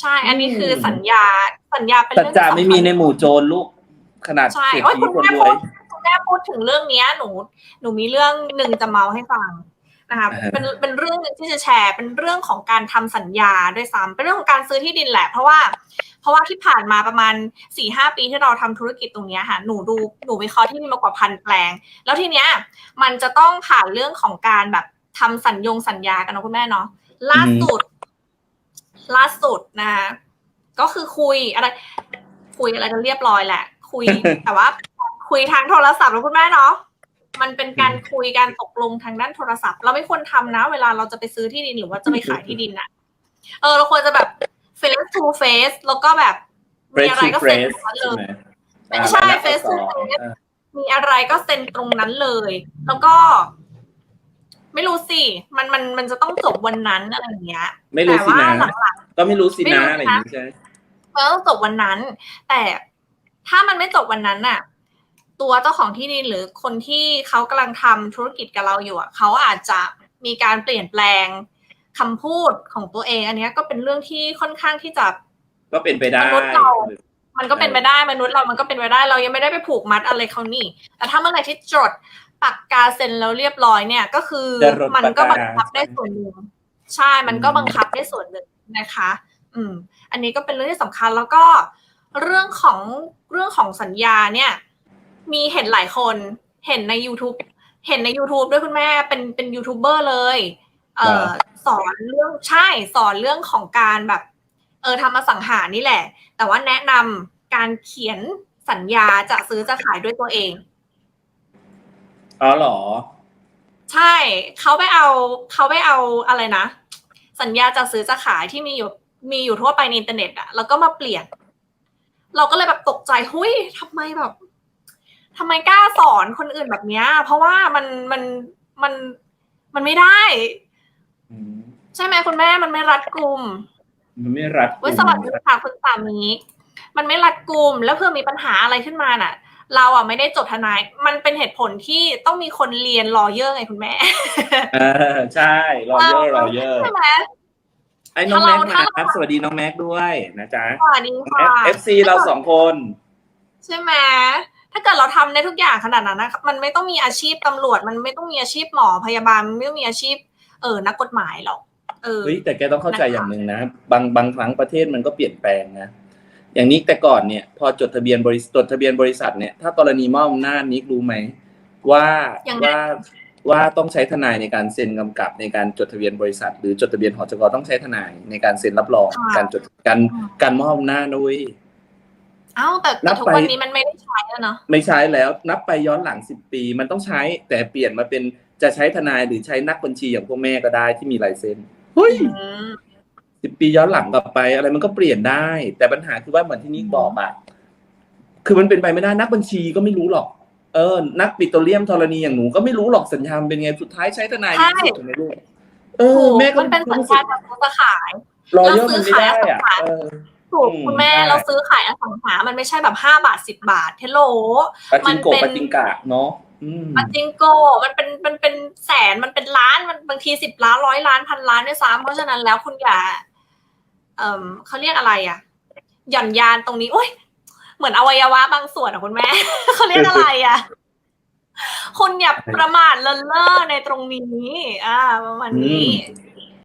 ใช่ อันนี้คือสัญญา สัญญาเป็นสัจเรื่องจะที่สำคัญ ไม่มีในหมู่โจรลูกขนาดใช่เศรษโอ้ยฐีคุณคนแม่รพูวยดคุณแม่พูดถึงเรื่องเนี้ยหนู หนูมีเรื่องหนึ่งจะเมาให้ฟังนะคะอ่าฮะ เป็นเป็นเรื่องหนึ่งที่จะแชร์ เป็นเรื่องของการทำสัญญาด้วยซ้ำเป็นเรื่องของการซื้อที่ดินแหละ เพราะว่า เพราะว่าที่ผ่านมาประมาณสี่ห้าปีที่เราทำธุรกิจตรงเนี้ยค่ะหนูดูหนูวิเคราะห์ที่ดินมากว่าพันแปลง แล้วทีเนี้ยมันจะต้องผ่านเรื่องของการแบบทำสัญญงสัญญากันนะคุณแม่เนาะล่าสุด ล่าสุดนะคะก็คือคุยอะไร คุยอะไรกันเรียบร้อยแหละ คุย แต่ว่า คุยทางโทรศัพท์แล้วคุณแม่เนาะมันเป็นการคุยการตกลงทางด้านโทรศัพท์ เราไม่ควรทำนะ เวลาเราจะไปซื้อที่ดินหรือว่าจะไปขายที่ดินอะเออ เราควรจะแบบ face to face แล้วก็แบบมี fresh อะไร to ก็เซ็น fresh ตรงนั้นเลใช่ยไหมไม่ใช่อ่า face to แล้วก็ face อ่ามีอะไรก็เซ็นตรงนั้นเลย แล้วก็ ไม่รู้สิ มันมันมันจะต้องจบวันนั้นอะไรอย่างเงี้ยไม่รู้แต่สิว่านะหลัง ก็ไม่รู้สิไม่รู้นะสินะอะไรอย่างนี้ใช่ไหมๆมันต้องจบวันนั้น แต่ถ้ามันไม่จบวันนั้นน่ะ ตัวเจ้าของที่ดินหรือคนที่เขากำลังทำธุรกิจกับเราอยู่อะเขาอาจจะมีการเปลี่ยนแปลงคำพูดของตัวเอง อันเนี้ยก็เป็นเรื่องที่ค่อนข้างที่จะก็เป็นไปได้มนุษย์เรามันก็เป็นไปได้มนุษย์เรามันก็เป็นไปได้เรายังไม่ได้ไปผูกมัดอะไรเขานี่ แต่ถ้าเมื่อไหร่ที่จดปากกาเซ็นแล้วเรียบร้อยเนี่ย ก็คือจะรดมันก็ปากบักางคับได้ส่วนหนึ่งใช่ มันก็บังคับได้ส่วนหนึ่ง นะคะ อืม อันนี้ก็เป็นเรื่องที่สำคัญแล้วก็เรื่องของเรื่องของสัญญาเนี่ย มีเห็นหลายคนเห็นใน YouTube เห็นใน YouTube ด้วยคุณแม่เป็นเป็นยูทูบเบอร์เลย เอ่อสอนเรื่องใช่สอนเรื่องของการแบบ เออทำมาสังหารนี่แหละ แต่ว่าแนะนำการเขียนสัญญาจะซื้อจะขายด้วยตัวเองอ๋อเหรอ ใช่เขาไปเอาเขาไปเอาอะไรนะ สัญญาจะซื้อจะขายที่มีอยู่มีอยู่ทั่วไปในอินเทอร์เน็ตอะแล้วก็มาเปลี่ยน เราก็เลยแบบตกใจหุยทำไมแบบทำไมกล้าสอนคนอื่นแบบเนี้ย เพราะว่ามันมันมันมันไม่ได้อืมใช่ไหมคุณแม่มันไม่รัดกลุ่มมันไม่รัดเว้ยสวัสดีค่ะคุณสามีมันไม่รัดกุมแล้วเพื่อมีปัญหาอะไรขึ้นมาน่ะ เราอะไม่ได้จบทนาย มันเป็นเหตุผลที่ต้องมีคนเรียนรอเยอร์ไงคุณแม่เออใช่รอเยอะรอเยอะใช่ไหมไอ้น้องแม็กถ้ามาเราครับ สวัสดีน้องแม็กด้วยนะจ๊ะสวัสดีค่ะเอฟซีเราสองคน ใช่ไหมถ้าเกิดเราทำในทุกอย่างขนาดนั้นนะมันไม่ต้องมีอาชีพตำรวจ มันไม่ต้องมีอาชีพหมอพยาบาลมันไม่ต้องมีอาชีพ เออนักกฎหมายหรอกเออเฮ้ยแต่แกต้องเข้าใจนะคะอย่างหนึ่งนะบางบางครั้งประเทศมันก็เปลี่ยนแปลงนะ อย่างนี้แต่ก่อนเนี่ยพอจดทะเบียนบริษัทจดทะเบียนบริษัทเนี่ยถ้ากรณีมอบอำนาจนิกรู้ไหมว่ายังไงว่าว่าต้องใช้ทนายในการเซ็นกำกับในการจดทะเบียนบริษัท หรือจดทะเบียนหอจกต้องใช้ทนายในการเซ็นรับรองการจดการการมอบอำนาจด้วยเอ้าแต่นัแต่บทุกไปวันนี้มันไม่ได้ใช้แล้วเนาะไม่ใช้แล้วนับไปย้อนหลังสิบปี มันต้องใช้แต่เปลี่ยนมาเป็นจะใช้ทนายหรือใช้นักบัญชีอย่างพวกแม่ก็ได้ที่มีลายเซ็นเฮ้ยอืม สิบปีย้อนหลังกลับไป อะไรมันก็เปลี่ยนได้ แต่ปัญหาคือว่าเหมือนที่นิกบอกอะคือมันเป็นไปไม่ได้นักบัญชีก็ไม่รู้หรอก เออ นักปิโตรเลียมธรณีอย่างหนูก็ไม่รู้หรอกสัญญามันเป็นไงสุดท้ายใช้ทนายดีที่สุดถูกไหมลูกเออถูกแม่ก็มันเป็นสัญญาจะซื้อจะขายรอเยอะมันไม่ได้อะแล้วซื้อขายเออถูกอืมคุณแม่ใช่เราซื้อขายอสังหา มันไม่ใช่แบบห้าบาทสิบบาทเทโลปาจิงโกะมันเป็นปาจิงกะเนาะอืมปัจจิงโกมันเป็นมันเป็นแสนมันเป็นล้านมันบางทีสิบล้านร้อยล้านพันล้านด้วยซ้ำเพราะฉะนั้นแล้วคุณอย่า เอ่อเขาเรียกอะไรอะหย่อนยานตรงนี้โอ้ยเหมือนอวัยวะบางส่วนอะคุณแม่ เขาเรียกอะไรอะคนอย่าประมาทเลินเล่อในตรงนี้ อ่า ประมาณนี้